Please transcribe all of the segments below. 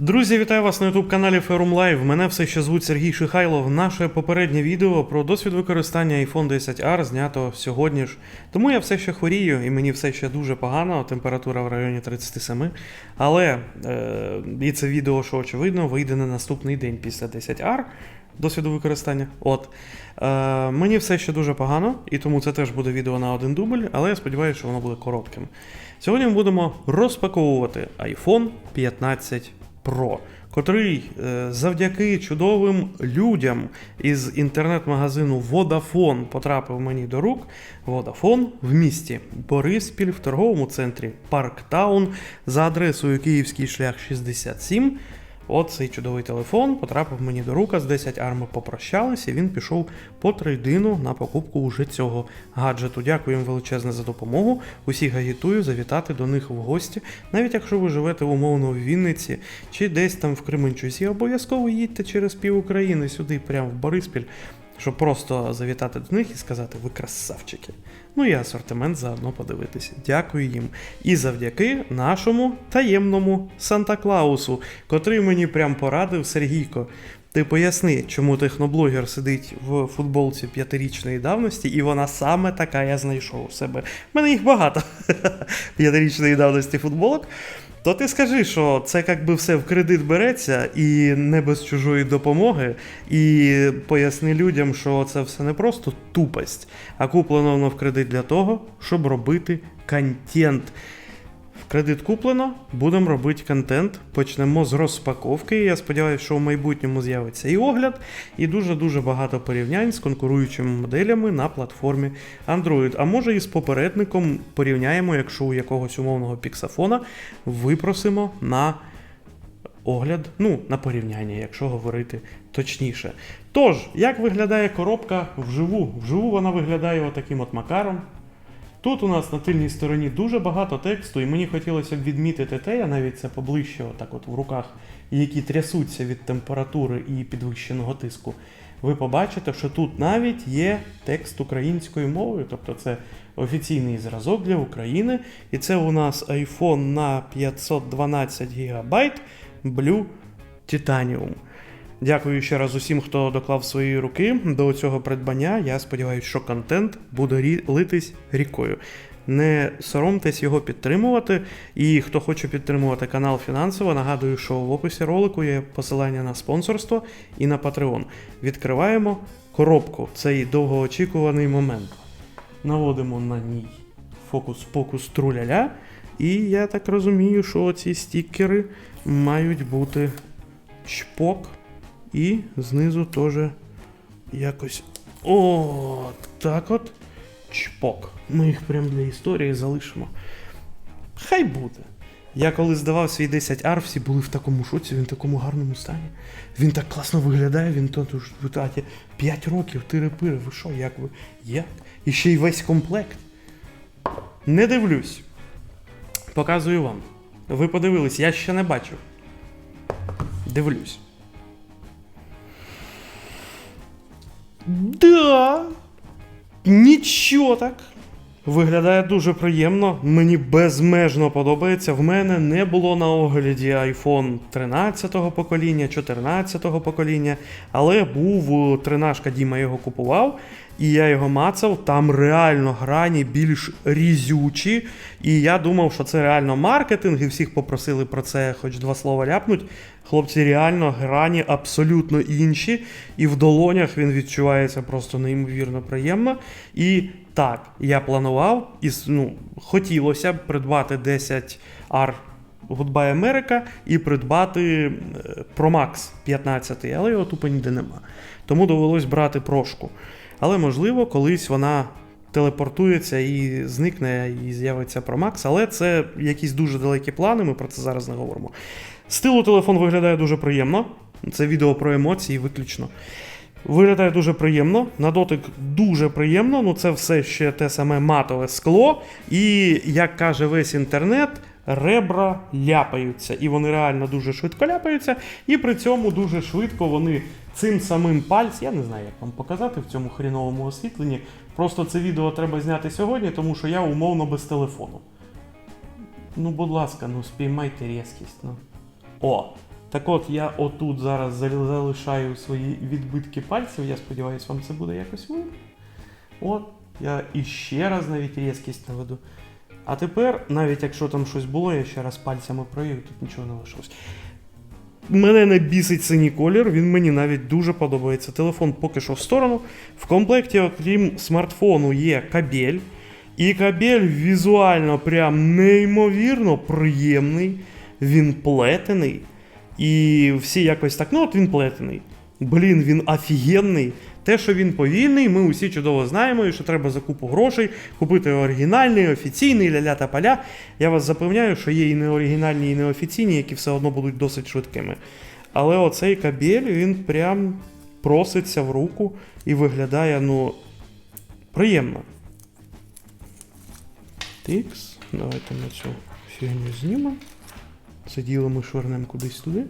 Друзі, вітаю вас на youtube каналі Forum Live. Мене все ще звуть Сергій Шихайлов. Наше попереднє відео про досвід використання iPhone 10R знято сьогодні ж. Тому я все ще хворію і мені все ще дуже погано, температура в районі 37. Але е, і це відео, що очевидно, вийде на наступний день після 10R досвіду використання. От. Е, мені все ще дуже погано, і тому це теж буде відео на один дубль, але я сподіваюся, що воно буде коротким. Сьогодні ми будемо розпаковувати iPhone 15 Pro, котрий е, завдяки чудовим людям із інтернет-магазину Vodafone потрапив мені до рук. Vodafone в місті Бориспіль в торговому центрі Парктаун за адресою Київський шлях 67. От цей чудовий телефон потрапив мені до рук, з 10 арми попрощалися, і він пішов по трейдину на покупку уже цього гаджету. Дякую їм величезне за допомогу. Усіх агітую завітати до них в гості. Навіть якщо ви живете умовно в Вінниці чи десь там в Кременчузі, обов'язково їдьте через пів України сюди, прямо в Бориспіль, щоб просто завітати до них і сказати, ви красавчики. Ну і асортимент заодно подивитися. Дякую їм. І завдяки нашому таємному Санта-Клаусу, котрий мені прям порадив Сергійко. Ти поясни, чому техноблогер сидить в футболці п'ятирічної давності, і вона саме така я знайшов у себе. У мене їх багато п'ятирічної давності футболок. То ти скажи, що це якби все в кредит береться і не без чужої допомоги, і поясни людям, що це все не просто тупость, а куплено воно в кредит для того, щоб робити контент. Кредит куплено, будемо робити контент. Почнемо з розпаковки. Я сподіваюся, що в майбутньому з'явиться і огляд, і дуже-дуже багато порівнянь з конкуруючими моделями на платформі Android. А може і з попередником порівняємо, якщо у якогось умовного піксафона випросимо на огляд, ну, на порівняння, якщо говорити точніше. Тож, як виглядає коробка вживу? Вживу вона виглядає отаким от макаром. Тут у нас на тильній стороні дуже багато тексту, і мені хотілося б відмітити те, я навіть це поближче, отак от в руках, які трясуться від температури і підвищеного тиску. Ви побачите, що тут навіть є текст українською мовою, тобто це офіційний зразок для України. І це у нас iPhone на 512 ГБ Blue Titanium. Дякую ще раз усім, хто доклав свої руки до цього придбання. Я сподіваюся, що контент буде литись рікою. Не соромтесь його підтримувати. І хто хоче підтримувати канал фінансово, нагадую, що в описі ролику є посилання на спонсорство і на Patreon. Відкриваємо коробку, цей довгоочікуваний момент. Наводимо на ній фокус-покус труляля. І я так розумію, що ці стікери мають бути чпок. І знизу теж якось. О, так от. Чпок. Ми їх прям для історії залишимо. Хай буде. Я коли здавав свій 10 ар, всі були в такому шоці, він в такому гарному стані. Він так класно виглядає, він тут в таті 5 років, тири-пири, ви що, як ви? Як? І ще й весь комплект. Не дивлюсь. Показую вам. Ви подивились, я ще не бачив. Дивлюсь. Да. Нічого так. Виглядає дуже приємно. Мені безмежно подобається. В мене не було на огляді iPhone 13-го покоління, 14-го покоління, але був е, тринашка Діма його купував, і я його мацав. Там реально грані більш різючі. І я думав, що це реально маркетинг, і всіх попросили про це хоч два слова ляпнуть. Хлопці, реально грані абсолютно інші, і в долонях він відчувається просто неймовірно приємно. І так, я планував, і ну, хотілося б придбати 10 R Goodbye America і придбати е, Pro Max 15, але його тупо ніде нема. Тому довелось брати прошку. Але можливо, колись вона телепортується і зникне, і з'явиться Pro Max, але це якісь дуже далекі плани, ми про це зараз не говоримо. З тилу телефон виглядає дуже приємно. Це відео про емоції виключно. Виглядає дуже приємно, на дотик дуже приємно, ну це все ще те саме матове скло. І, як каже весь інтернет, ребра ляпаються. І вони реально дуже швидко ляпаються, і при цьому дуже швидко вони цим самим пальцем, я не знаю, як вам показати в цьому хріновому освітленні. Просто це відео треба зняти сьогодні, тому що я умовно без телефону. Ну, будь ласка, ну спіймайте різкість. Ну. О, Так от, я отут зараз залишаю свої відбитки пальців. Я сподіваюся, вам це буде якось видно. От, я іще раз навіть різкість наведу. А тепер, навіть якщо там щось було, я ще раз пальцями провів, тут нічого не лишилось. Мене не бісить синій колір, він мені навіть дуже подобається. Телефон поки що в сторону. В комплекті, окрім смартфону, є кабель. І кабель візуально прям неймовірно приємний. Він плетений. І всі якось так, ну от він плетений. Блін, він офігенний. Те, що він повільний, ми усі чудово знаємо, і що треба за купу грошей купити оригінальний, офіційний, ля-ля та поля. Я вас запевняю, що є і неоригінальні, і неофіційні, які все одно будуть досить швидкими. Але оцей кабель, він прям проситься в руку і виглядає, ну, приємно. Тикс, давайте ми цю фігню знімемо. Це діло ми швирнемо кудись туди.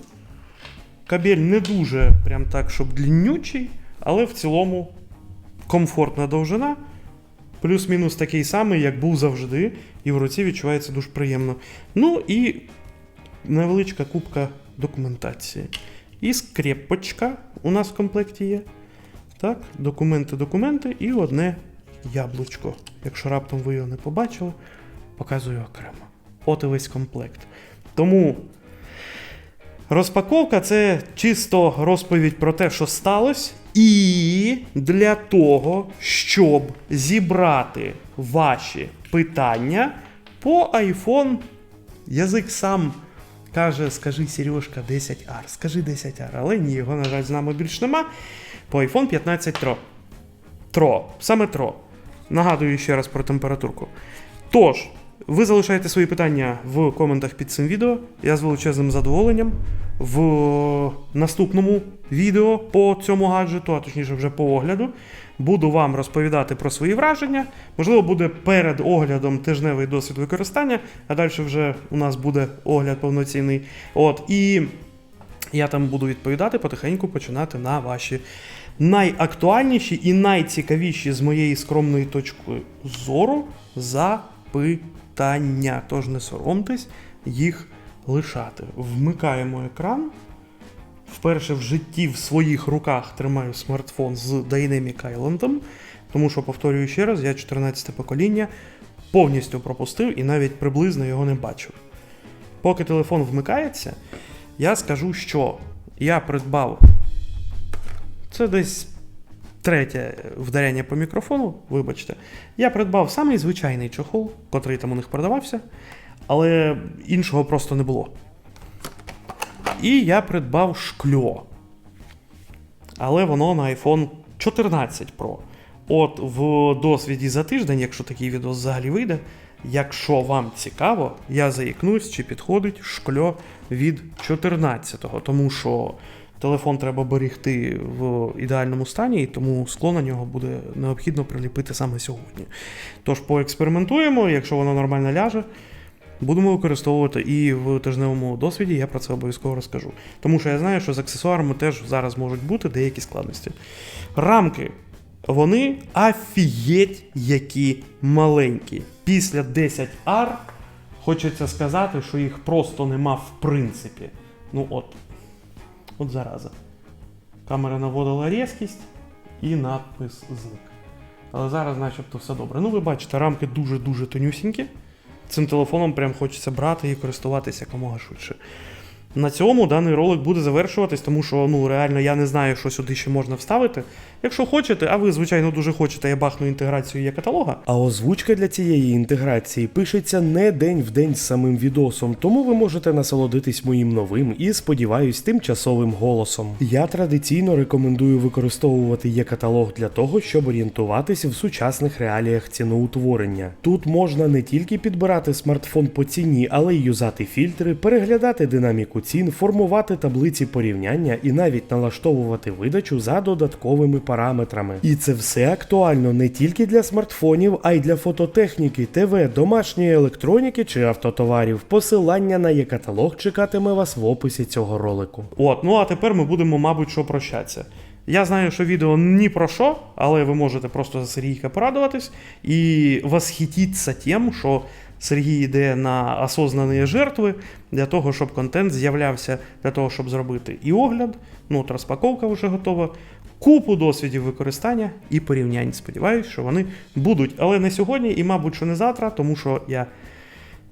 Кабель не дуже прям так, щоб дліннючий, але в цілому комфортна довжина. Плюс-мінус такий самий, як був завжди, і в руці відчувається дуже приємно. Ну і невеличка кубка документації. І скрепочка у нас в комплекті є. Так, документи, документи і одне яблучко. Якщо раптом ви його не побачили, показую окремо. От і весь комплект. Тому розпаковка це чисто розповідь про те, що сталося. І для того, щоб зібрати ваші питання по iPhone, язик сам каже: скажи Сережка 10R, скажи 10R, але ні, його, на жаль, з нами більш нема. По iPhone 15 Pro. Тро, саме Тро. Нагадую ще раз про температурку. Тож, ви залишаєте свої питання в коментах під цим відео. Я з величезним задоволенням в наступному відео по цьому гаджету, а точніше вже по огляду, буду вам розповідати про свої враження. Можливо, буде перед оглядом тижневий досвід використання, а далі вже у нас буде огляд повноцінний. От, і я там буду відповідати потихеньку починати на ваші найактуальніші і найцікавіші з моєї скромної точки зору запитання. Тож не соромтесь їх лишати. Вмикаємо екран. Вперше в житті в своїх руках тримаю смартфон з Dynamic Island, тому що, повторюю ще раз, я 14 покоління повністю пропустив і навіть приблизно його не бачив. Поки телефон вмикається, я скажу, що я придбав. Це десь третє вдаряння по мікрофону, вибачте. Я придбав самий звичайний чохол, котрий там у них продавався, але іншого просто не було. І я придбав шкльо. Але воно на iPhone 14 Pro. От в досвіді за тиждень, якщо такий відео взагалі вийде, якщо вам цікаво, я заікнусь, чи підходить шкльо від 14-го, тому що телефон треба берегти в ідеальному стані, і тому скло на нього буде необхідно приліпити саме сьогодні. Тож поекспериментуємо, якщо воно нормально ляже, будемо використовувати і в тижневому досвіді я про це обов'язково розкажу. Тому що я знаю, що з аксесуарами теж зараз можуть бути деякі складності. Рамки. Вони афієть які маленькі. Після 10R хочеться сказати, що їх просто нема в принципі. Ну от. От зараза. Камера наводила різкість і надпис зник. Але зараз, начебто, все добре. Ну, ви бачите, рамки дуже-дуже тонюсінькі. Цим телефоном прям хочеться брати і користуватися якомога швидше. На цьому даний ролик буде завершуватись, тому що ну реально я не знаю, що сюди ще можна вставити. Якщо хочете, а ви, звичайно, дуже хочете, я бахну інтеграцію є каталога. А озвучка для цієї інтеграції пишеться не день в день з самим відосом, тому ви можете насолодитись моїм новим і, сподіваюсь, тимчасовим голосом. Я традиційно рекомендую використовувати є каталог для того, щоб орієнтуватись в сучасних реаліях ціноутворення. Тут можна не тільки підбирати смартфон по ціні, але й юзати фільтри, переглядати динаміку цін, формувати таблиці порівняння і навіть налаштовувати видачу за додатковими параметрами. І це все актуально не тільки для смартфонів, а й для фототехніки, ТВ, домашньої електроніки чи автотоварів. Посилання на є-каталог чекатиме вас в описі цього ролику. От, ну а тепер ми будемо, мабуть, що прощатися. Я знаю, що відео ні про що, але ви можете просто за Сергійка порадуватись і восхититися тим, що Сергій йде на осознані жертви для того, щоб контент з'являвся, для того, щоб зробити і огляд, ну от розпаковка вже готова, купу досвідів використання і порівнянь. Сподіваюсь, що вони будуть. Але не сьогодні і, мабуть, що не завтра, тому що я,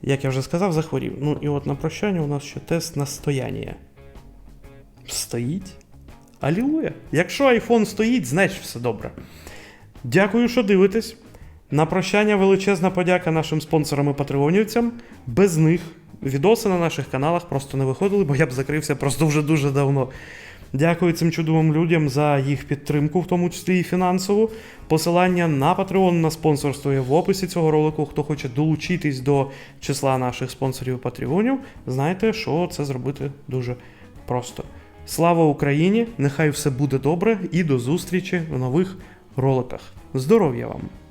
як я вже сказав, захворів. Ну і от на прощання у нас ще тест на стояння. Стоїть. Алілуя. Якщо iPhone стоїть, значить все добре. Дякую, що дивитесь. На прощання величезна подяка нашим спонсорам і патреонівцям. Без них відоси на наших каналах просто не виходили, бо я б закрився просто вже дуже давно. Дякую цим чудовим людям за їх підтримку, в тому числі і фінансову. Посилання на Patreon на спонсорство є в описі цього ролику. Хто хоче долучитись до числа наших спонсорів Патреонів, знайте, що це зробити дуже просто. Слава Україні! Нехай все буде добре і до зустрічі в нових роликах. Здоров'я вам!